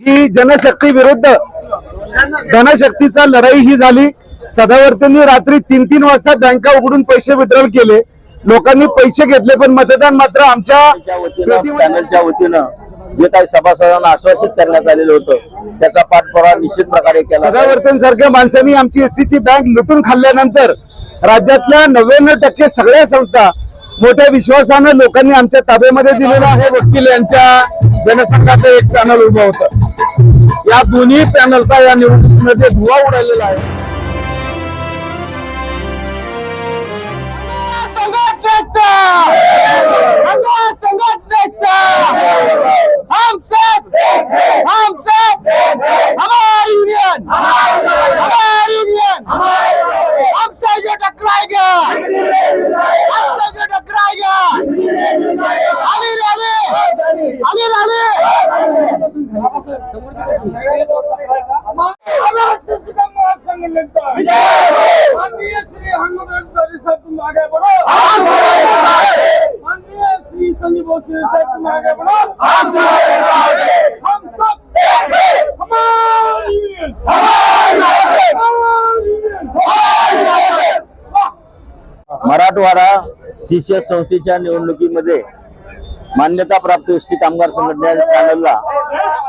ही जनशक्ती विरुद्ध धनशक्तीचा लढाई ही झाली सदावर्तींनी रात्री तीन तीन वाजता बँका उघडून पैसे विड्रॉल केले लोकांनी पैसे घेतले पण मतदान मात्र आमच्या पॅनलच्या वतीनं जे काही सभासदांना आश्वासित करण्यात आलेलं होतं त्याचा पाठपुरावा निश्चित प्रकारे केला जाईल. सदावर्तन बमाणसांनी आमची एसटीची बँक लुटून खाल्ल्यानंतर राज्यातल्या नव्याण्णव टक्के सगळ्या संस्था मोठ्या विश्वासानं लोकांनी आमच्या ताब्यामध्ये दिलेलं आहे. वकील यांच्या जनसंघाचं एक पॅनल उभं होतं. या दोन्ही पॅनलचा या निवडणुकीमध्ये धुवा उडालेला आहे. हम सब हम सब मराठवाडा सीसीएस संस्थेच्या निवडणुकीमध्ये मान्यता प्राप्त एसटी कामगार संघटने पॅनलला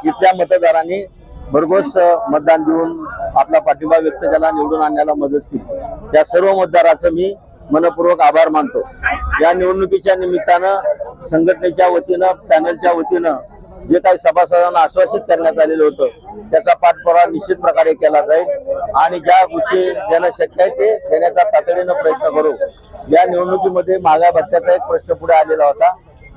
इथल्या मतदारांनी भरघोस मतदान देऊन आपला पाठिंबा व्यक्त केला निवडून आणण्याला मदत केली. त्या सर्व मतदाराचं मी मनपूर्वक आभार मानतो. या निवडणुकीच्या निमित्तानं संघटनेच्या वतीनं पॅनलच्या वतीनं जे काही सभासदांना आश्वासित करण्यात आलेलं होतं त्याचा पाठपुरावा निश्चित प्रकारे केला जाईल आणि ज्या गोष्टी देणं शक्य आहे ते देण्याचा तातडीनं प्रयत्न करू. या निवडणुकीमध्ये माझ्या भत्त्याचा एक प्रश्न पुढे आलेला होता.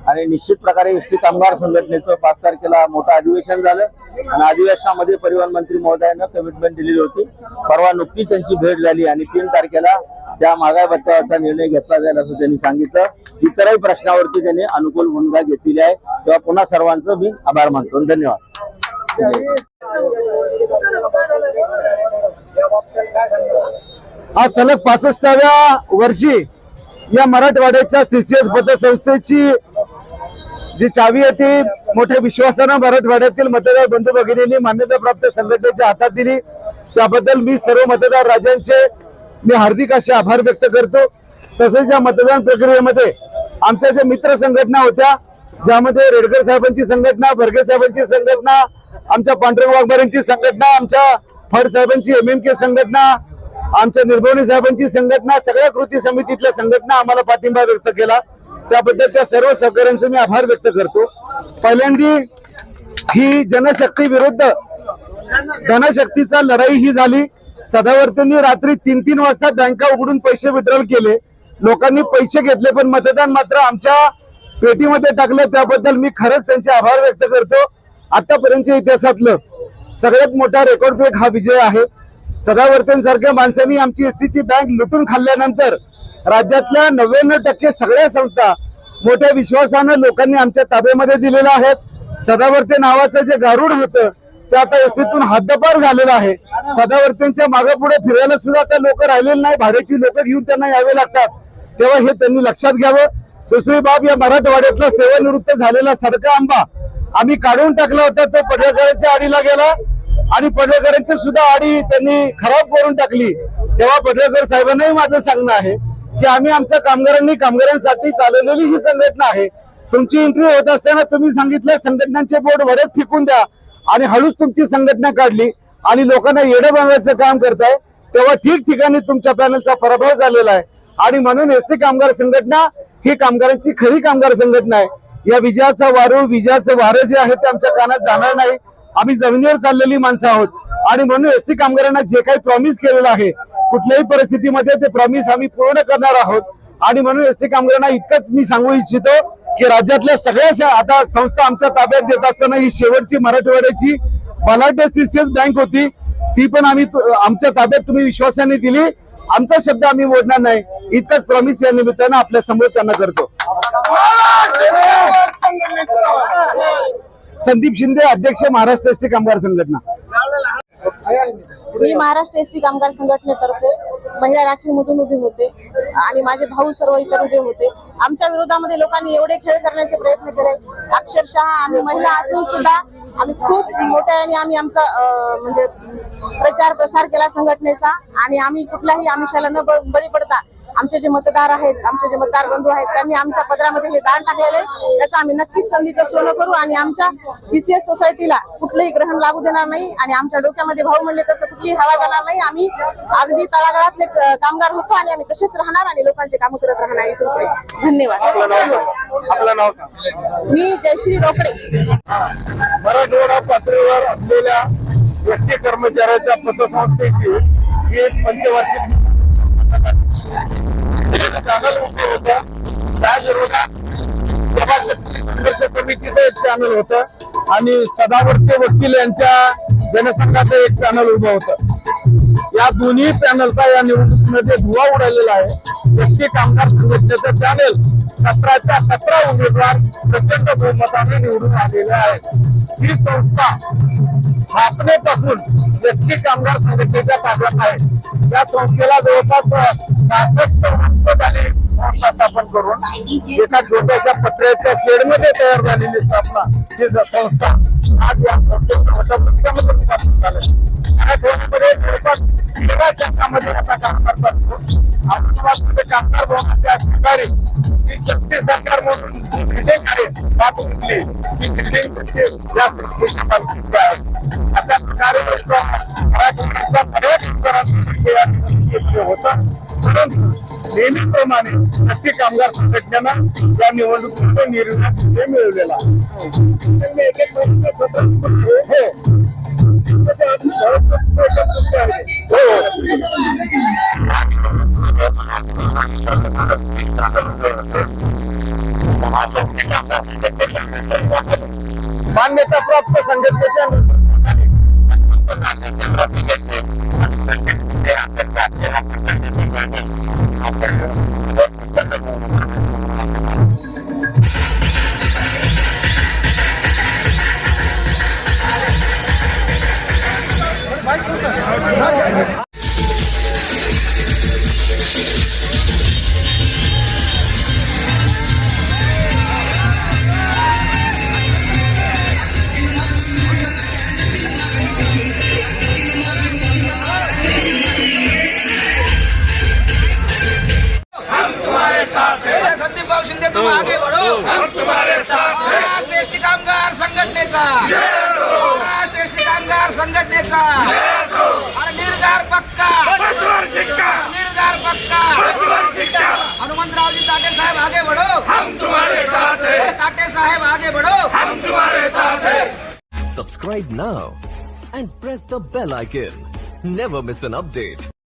आणि निश्चित प्रकारे एसटी कामगार संघटनेचं पाच तारखेला मोठं अधिवेशन झालं. आणि अधिवेशनामध्ये परिवहन मंत्री महोदयानं कमिटमेंट दिलेली होती. परवा नुकतीच त्यांची भेट झाली आणि तीन तारखेला त्या महागाई भत्त्याचा निर्णय घेतला जाईल असं त्यांनी सांगितलं. इतरही प्रश्नावरती त्यांनी अनुकूल भूमिका घेतलेली आहे. तेव्हा पुन्हा सर्वांचं मी आभार मानतो धन्यवाद. आज सलग पासष्टाव्या वर्षी या मराठवाड्याच्या सीसीएस पतसंस्थेची जी चावी आहे ती मोठ्या विश्वासानं मराठवाड्यातील मतदार बंधू भगिनींनी मान्यताप्राप्त संघटनेच्या हातात दिली. त्याबद्दल मी सर्व मतदार राजांचे मी हार्दिक असे आभार व्यक्त करतो. तसेच या मतदान प्रक्रियेमध्ये आमच्या ज्या मित्र संघटना होत्या ज्यामध्ये रेडकर साहेबांची संघटना भरगे साहेबांची संघटना आमच्या पांढरे वाघमारेंची संघटना आमच्या फड साहेबांची एम एम के संघटना आमच्या निर्भवणी साहेबांची संघटना सगळ्या कृती समितीतल्या संघटना आम्हाला पाठिंबा व्यक्त केला. त्याबद्दल त्या सर्व सहकाऱ्यांचे मी आभार व्यक्त करतो. पहिल्यांदी ही जनशक्ती विरुद्ध धनशक्तीचा लढाई ही झाली. सदावर्तींनी रात्री तीन तीन वाजता बँका उघडून पैसे विड्रॉल केले. लोकांनी पैसे घेतले पण मतदान मात्र आमच्या पेटीमध्ये टाकलं. त्याबद्दल मी खरंच त्यांचे आभार व्यक्त करतो. आतापर्यंतच्या इतिहासातलं सगळ्यात मोठा रेकॉर्ड ब्रेक हा विजय आहे. सदावर्तन सारख्या माणसांनी आमची एसटीची बँक लुटून खाल्ल्यानंतर राज्यातल्या नव्याण्णव टक्के सगळ्या संस्था मोठ्या विश्वासानं लोकांनी आमच्या ताब्यामध्ये दिलेल्या आहेत. सदावर्ते नावाचं जे गारुड होतं ते आता एसटीतून हद्दपार झालेलं आहे. सदावर्तींच्या मागे पुढे फिरायला सुद्धा आता लोक राहिलेले नाही. भाड्याची लोक घेऊन त्यांना यावे लागतात. तेव्हा हे त्यांनी लक्षात घ्यावं. दुसरी बाब या मराठवाड्यातला सेवानिवृत्त झालेला सरका आंबा आम्ही काढून टाकला होता. तो पडळकरांच्या आडीला गेला आणि पडळकरांची सुद्धा आडी त्यांनी खराब करून टाकली. तेव्हा पडळकर साहेबांनाही माझं सांगणं आहे. की आम्ही आमच्या कामगारांनी कामगारांसाठी चालवलेली ही संघटना आहे. तुमची इंटरव्ह्यू होत असताना तुम्ही सांगितलं संघटनांचे बोर्ड वड्यात फेकून द्या. आणि हळूच तुमची संघटना काढली. आणि लोकांना येडं बनवायचं काम करताय. तेव्हा ठिकठिकाणी तुमच्या पॅनलचा पराभव झालेला आहे. आणि म्हणून एसटी कामगार संघटना ही कामगारांची खरी कामगार संघटना आहे. या विजयाचा वारू विजयाचं वारं जे आहे ते आमच्या कानात जाणार नाही. आम्ही जमिनीवर चाललेली माणसं आहोत. आणि म्हणून एसटी कामगारांना जे काही प्रॉमिस केलेलं आहे कुठल्याही परिस्थितीमध्ये ते प्रॉमिस आम्ही पूर्ण करणार आहोत. आणि म्हणून एस टी कामगारांना इतकंच मी सांगू इच्छितो की राज्यातल्या सगळ्या आता संस्था आमच्या ताब्यात देत असताना ही शेवटची मराठवाड्याची बलाढ्य सीसीएस बँक होती. ती पण आम्ही आमच्या ताब्यात तुम्ही विश्वासाने दिली. आमचा शब्द आम्ही मोडणार नाही. इतकंच प्रॉमिस या निमित्तानं आपल्यासमोर त्यांना करतो. संदीप शिंदे अध्यक्ष महाराष्ट्र एसटी कामगार संघटना. मी महाराष्ट्र एसटी कामगार संघटनेतर्फे महिला राखीमधून उभे होते आणि माझे भाऊ सर्व इतर उभे होते. आमच्या विरोधामध्ये लोकांनी एवढे खेळ करण्याचे प्रयत्न केले. अक्षरशः आम्ही महिला असून सुद्धा आम्ही खूप मोठ्याने आम्ही आमचा म्हणजे प्रचार प्रसार केला संघटनेचा आणि आम्ही कुठल्याही आमिषाला न बळी पडता आमचे जे मतदार आहेत आमचे जे मतदार बंधू आहेत त्यांनी आमच्या पदरामध्ये हे दान टाकलेलं आहे. त्याचं आम्ही नक्कीच संधीचं सोनं करू आणि आमच्या सीसीएस सोसायटीला कुठलंही ग्रहण लागू देणार नाही आणि आमच्या डोक्यामध्ये भाऊ म्हणले तसं कुठलीही हवा जाणार नाही. आम्ही अगदी तळागाळातले कामगार होतो आणि आम्ही तसेच राहणार आणि लोकांचे काम करत राहणार इथून पुढे. धन्यवाद. आपलं नाव सांग. मी जयश्री रोकडे. मराठवाडा पातळीवर असलेल्या व्यक्ती कर्मचाऱ्याच्या पतसंस्थेची ही पंचवार्षिक चॅनल उभं होतं त्या विरोधात समितीचं एक चॅनल होतं आणि सदावर्ते वकील यांच्या जनसंघाचं एक चॅनल उभं होतं. या दोन्ही पॅनलचा या निवडणुकीमध्ये धुवा उडालेला आहे. एसटी कामगार संघटनेचं चॅनल सतराच्या सतरा उमेदवार प्रचंड बहुमताने निवडून आलेले आहेत. ही संस्था स्थापनेपासून व्यक्ती कामगार संघटनेच्या ताब्यात आहे. त्या संस्थेला जवळपास झाले. स्थापन करून एका छोट्याच्या पत्र्याच्या शेडमध्ये तयार झालेली स्थापना ही संस्था आज या संस्थेचं मोठ्या मुख्यमंत्री स्थापन झालं मराठवाड्यामध्ये जवळपास तेरा शाखामध्ये आता काम करतात. औरंगाबादमध्ये कामगार भवनाच्या ठिकाणी ही सरकार म्हणून बिल्डिंग आहे बाबू ही बिल्डिंग म्हणजे या अशा प्रकारे बऱ्याच होतं. परंतु नेहमीप्रमाणे नक्की कामगार संघटनेनं या निवडणुकीचा निर्णय विजय मिळवलेला एक एक गोष्ट स्वतंत्र हो. मान्यता प्राप्त संघटनेच्या संदीप ताटे साहेब आगे बढ़ो हम तुम्हारे साथ हैं ताटे साहेब आगे बढ़ो Subscribe now and press the bell icon. Never miss an update.